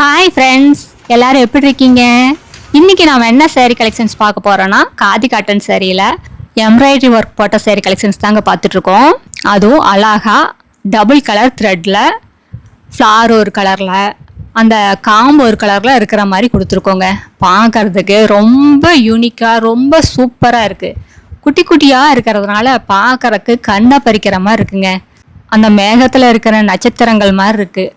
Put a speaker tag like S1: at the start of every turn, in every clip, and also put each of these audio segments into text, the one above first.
S1: Hi friends எல்லாரும் எப்படி இருக்கீங்க? இன்னைக்கு நாம என்ன சேரீ கலெக்ஷன்ஸ் பார்க்க போறோம்னா காதி காட்டன் சேரீல எம்ப்ராய்டரி ஒர்க் போட்ட சேரீ கலெக்ஷன்ஸ் தாங்க பார்த்துட்டு இருக்கோம். அதுவும் அழகா டபுள் கலர் த்ரெட்ல ஃப்ளார் ஒரு கலர்ல அந்த காம்பு ஒரு கலர்ல இருக்கிற மாதிரி கொடுத்துருக்கோங்க. பார்க்கறதுக்கு ரொம்ப யூனிக்கா ரொம்ப சூப்பரா இருக்கு. குட்டி குட்டியாக இருக்கிறதுனால பார்க்கறக்கு கண்ணை பறிக்கிற மாதிரி இருக்குங்க. அந்த மேகத்தில் இருக்கிற நட்சத்திரங்கள் மாதிரி இருக்குது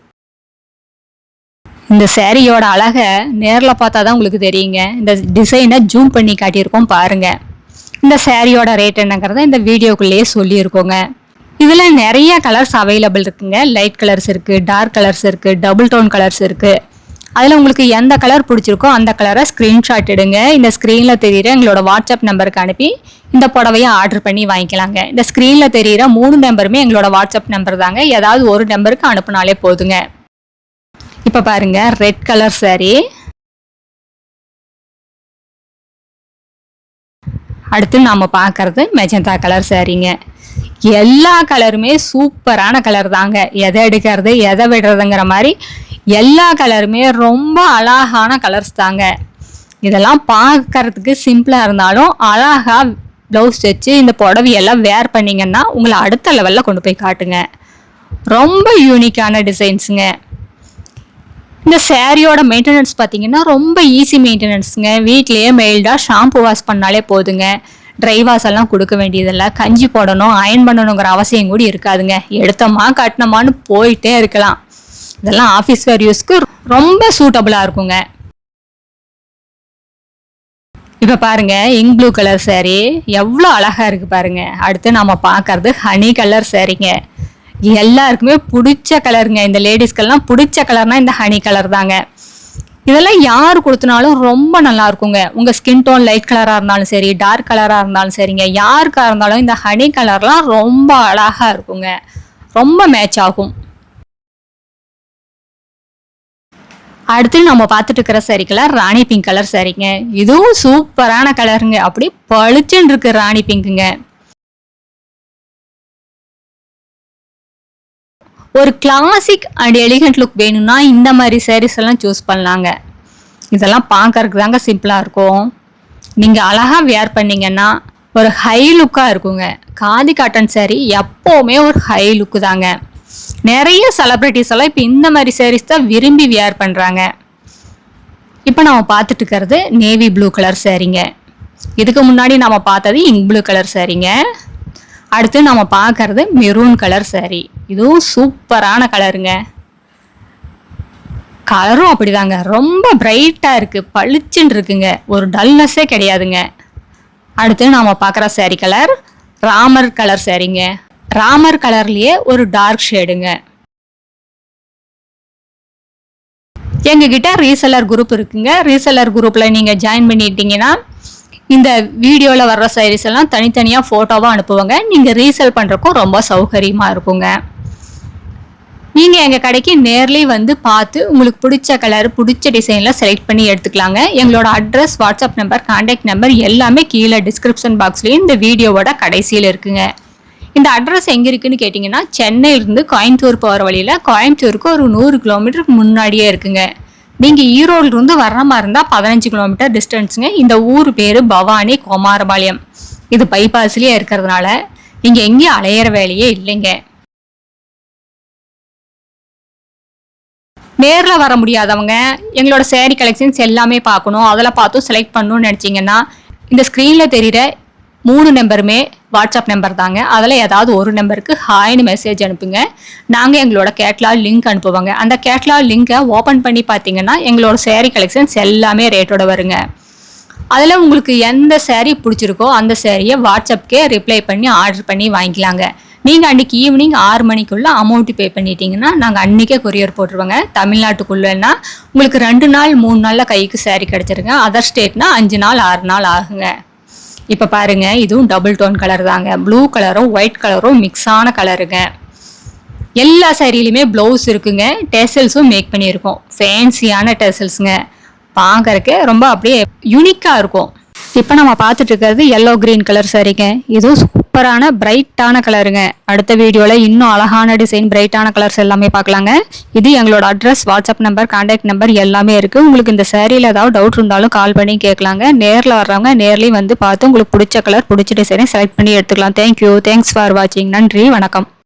S1: இந்த சேரீயோட அழகை நேரில் பார்த்தா தான் உங்களுக்கு தெரியுங்க. இந்த டிசைனை ஜூம் பண்ணி காட்டியிருக்கோம் பாருங்க. இந்த சேரீயோட ரேட் என்னங்கிறத இந்த வீடியோக்குள்ளேயே சொல்லியிருக்கோங்க. இதில் நிறைய கலர்ஸ் அவைலபிள் இருக்குங்க. லைட் கலர்ஸ் இருக்குது டார்க் கலர்ஸ் இருக்குது டபுள் டோன் கலர்ஸ் இருக்குது அதில் உங்களுக்கு எந்த கலர் பிடிச்சிருக்கோ அந்த கலரை ஸ்க்ரீன்ஷாட் எடுங்க. இந்த ஸ்க்ரீனில் தெரியிற எங்களோட வாட்ஸ்அப் நம்பருக்கு அனுப்பி இந்த புடவையை ஆர்டர் பண்ணி வாங்கிக்கலாங்க. இந்த ஸ்க்ரீனில் தெரியிற மூணு நம்பருமே எங்களோட வாட்ஸ்அப் நம்பர் தாங்க. ஏதாவது ஒரு நம்பருக்கு அனுப்புனாலே போதுங்க. இப்போ பாருங்க ரெட் கலர் சாரீ அடுத்து நாம் பார்க்கறது மெஜந்தா கலர் சாரீங்க எல்லா கலருமே சூப்பரான கலர் தாங்க. எதை எடுக்கிறது எதை விடுறதுங்கிற மாதிரி எல்லா கலருமே ரொம்ப அழகான கலர்ஸ் தாங்க. இதெல்லாம் பார்க்கறதுக்கு சிம்பிளாக இருந்தாலும் அழகாக ப்ளவுஸ் வச்சு இந்த புடவையெல்லாம் வேர் பண்ணீங்கன்னா உங்களை அடுத்த லெவலில் கொண்டு போய் காட்டுங்க. ரொம்ப யூனிக்கான டிசைன்ஸுங்க இந்த சேரீயோட மெயின்டெனன்ஸ் பார்த்தீங்கன்னா ரொம்ப ஈஸி மெயின்டெனன்ஸுங்க வீட்லேயே மெயில்டாக ஷாம்பு வாஷ் பண்ணாலே போதுங்க. ட்ரை வாஷ் எல்லாம் கொடுக்க வேண்டியதில்லை கஞ்சி போடணும் அயன் பண்ணணுங்கிற அவசியம் கூட இருக்காதுங்க. எடுத்தோமா கட்டினோமான்னு போயிட்டே இருக்கலாம். இதெல்லாம் ஆஃபீஸ் வேர் யூஸ்க்கு ரொம்ப சூட்டபுளாக இருக்குங்க. இப்போ பாருங்க இங்க் ப்ளூ கலர் சேரீ எவ்வளோ அழகாக இருக்குது பாருங்க. அடுத்து நம்ம பார்க்கறது ஹனி கலர் சேரீங்க எல்லாருக்குமே பிடிச்ச கலருங்க. இந்த லேடிஸ்க்கெல்லாம் பிடிச்ச கலர்னா இந்த ஹனி கலர் தாங்க. இதெல்லாம் யார் கொடுத்தனாலும் ரொம்ப நல்லா இருக்குங்க உங்க ஸ்கின் டோன் லைட் கலரா இருந்தாலும் சரி டார்க் கலரா இருந்தாலும் சரிங்க. யாருக்கா இருந்தாலும் இந்த ஹனி கலர்லாம் ரொம்ப அழகா இருக்குங்க. ரொம்ப மேட்ச் ஆகும். அடுத்து நம்ம பார்த்துட்டு இருக்கிற சரி கலர் ராணி பிங்க் கலர் சரிங்க இதுவும் சூப்பரான கலருங்க அப்படி பளிச்சுன்னு இருக்கு ராணி பிங்க்குங்க ஒரு கிளாசிக் அண்ட் எலிகண்ட் லுக் வேணும்னா இந்த மாதிரி சாரீஸ் எல்லாம் சூஸ் பண்ணலாங்க. இதெல்லாம் பார்க்கறதுக்கு தாங்க சிம்பிளாக இருக்கும். நீங்கள் அழகாக வேர் பண்ணீங்கன்னா ஒரு ஹை லுக்காக இருக்குங்க. காதி காட்டன் saree எப்போவுமே ஒரு ஹை லுக்கு தாங்க. நிறைய செலப்ரிட்டிஸ் எல்லாம் இப்போ இந்த மாதிரி சாரீஸ் தான் விரும்பி வியர் பண்ணுறாங்க இப்போ நம்ம பார்த்துட்டு இருக்கிறது நேவி ப்ளூ கலர் சாரீங்க இதுக்கு முன்னாடி நம்ம பார்த்தது இங்க் ப்ளூ கலர் சாரீங்க அடுத்து நம்ம பார்க்கறது மெரூன் கலர் saree. இதுவும் சூப்பரான கலருங்க கலரும் அப்படிதாங்க. ரொம்ப பிரைட்டாக இருக்குது பளிச்சுன்னு இருக்குங்க. ஒரு டல்னஸ்ஸே கிடையாதுங்க. அடுத்து நாம் பார்க்குற சேரீ கலர் ராமர் கலர் சேரீங்க ராமர் கலர்லேயே ஒரு டார்க் ஷேடுங்க எங்ககிட்ட ரீசெல்லர் குரூப் இருக்குங்க. ரீசெல்லர் குரூப்பில் நீங்கள் ஜாயின் பண்ணிட்டீங்கன்னா இந்த வீடியோவில் வர்ற சாரீஸ் எல்லாம் தனித்தனியாக ஃபோட்டோவாக அனுப்புவாங்க. நீங்கள் ரீசேல் பண்ணுறக்கும் ரொம்ப சௌகரியமாக இருக்குங்க. நீங்கள் எங்கள் கடைக்கு நேர்லேயே வந்து பார்த்து உங்களுக்கு பிடிச்ச கலர் பிடிச்ச டிசைனில் செலக்ட் பண்ணி எடுத்துக்கலாங்க. எங்களோட address WhatsApp number contact number எல்லாமே கீழே டிஸ்கிரிப்ஷன் பாக்ஸ்லேயும் இந்த வீடியோவோட கடைசியில் இருக்குங்க. இந்த அட்ரஸ் எங்கே இருக்குன்னு கேட்டிங்கன்னா சென்னையிலேருந்து கோயம்புத்தூர் போகிற வழியில் கோயம்புத்தூருக்கு ஒரு நூறு கிலோமீட்டருக்கு முன்னாடியே இருக்குங்க. நீங்கள் ஈரோடுலேருந்து வர்ற மாதிரி இருந்தால் பதினஞ்சு கிலோமீட்டர் டிஸ்டன்ஸுங்க இந்த ஊர் பேர் பவானி குமாரபாளையம் இது பைபாஸ்லேயே இருக்கிறதுனால நீங்கள் எங்கேயும் அலையிற வேலையே இல்லைங்க. நேரில் வர முடியாதவங்க எங்களோட சேரீ கலெக்ஷன்ஸ் எல்லாமே பார்க்கணும். அதில் பார்த்தும் செலக்ட் பண்ணணும்னு நினச்சிங்கன்னா இந்த ஸ்க்ரீனில் தெரிகிற மூணு நம்பருமே வாட்ஸ்அப் நம்பர் தாங்க. அதில் ஏதாவது ஒரு நம்பருக்கு ஹாய்னு மெசேஜ் அனுப்புங்க. நாங்கள் எங்களோட கேட்லாக் லிங்க் அனுப்புவாங்க. அந்த கேட்லாக் லிங்கை ஓப்பன் பண்ணி பார்த்தீங்கன்னா எங்களோட சேரீ கலெக்ஷன்ஸ் எல்லாமே ரேட்டோட வருங்க. அதில் உங்களுக்கு எந்த சேரீ பிடிச்சிருக்கோ அந்த சேரீயை வாட்ஸ்அப்கே ரிப்ளை பண்ணி ஆர்டர் பண்ணி வாங்கிக்கலாங்க. நீங்கள் அன்றைக்கி ஈவினிங் ஆறு மணிக்குள்ளே அமௌண்ட்டு பே பண்ணிட்டீங்கன்னா நாங்கள் அன்றைக்கே கொரியர் போட்டுருவோங்க. தமிழ்நாட்டுக்குள்ளேன்னா உங்களுக்கு ரெண்டு நாள் மூணு நாளில் கைக்கு சேரீ கிடச்சிருங்க. அதர் ஸ்டேட்னா அஞ்சு நாள் ஆறு நாள் ஆகுங்க. இப்போ பாருங்க இதுவும் டபுள் டோன் கலர் தாங்க. ப்ளூ கலரும் ஒயிட் கலரும் மிக்ஸான கலருங்க எல்லா சாரிலையுமே ப்ளவுஸ் இருக்குங்க. டெசல்ஸும் மேக் பண்ணியிருக்கோம். ஃபேன்சியான டெசல்ஸுங்க பார்க்கறக்கு ரொம்ப அப்படியே யூனிக்காக இருக்கும். இப்போ நம்ம பார்த்துட்டு இருக்கிறது எல்லோ கிரீன் கலர் சாரிங்க இதுவும் சூப்பரான பிரைட்டான கலருங்க. அடுத்த வீடியோவில் இன்னும் அழகான டிசைன் பிரைட்டான கலர்ஸ் எல்லாமே பார்க்கலாங்க. இது எங்களோட address WhatsApp number contact number எல்லாமே இருக்குது உங்களுக்கு இந்த சேரீயில் ஏதாவது டவுட் இருந்தாலும் கால் பண்ணி கேட்கலாங்க. நேரில் வர்றவங்க நேர்லேயும் வந்து பார்த்து உங்களுக்கு பிடிச்ச கலர் பிடிச்ச டிசைனை செலக்ட் பண்ணி எடுத்துக்கலாம். தேங்க்யூ தேங்க்ஸ் ஃபார் வாட்சிங் நன்றி. வணக்கம்.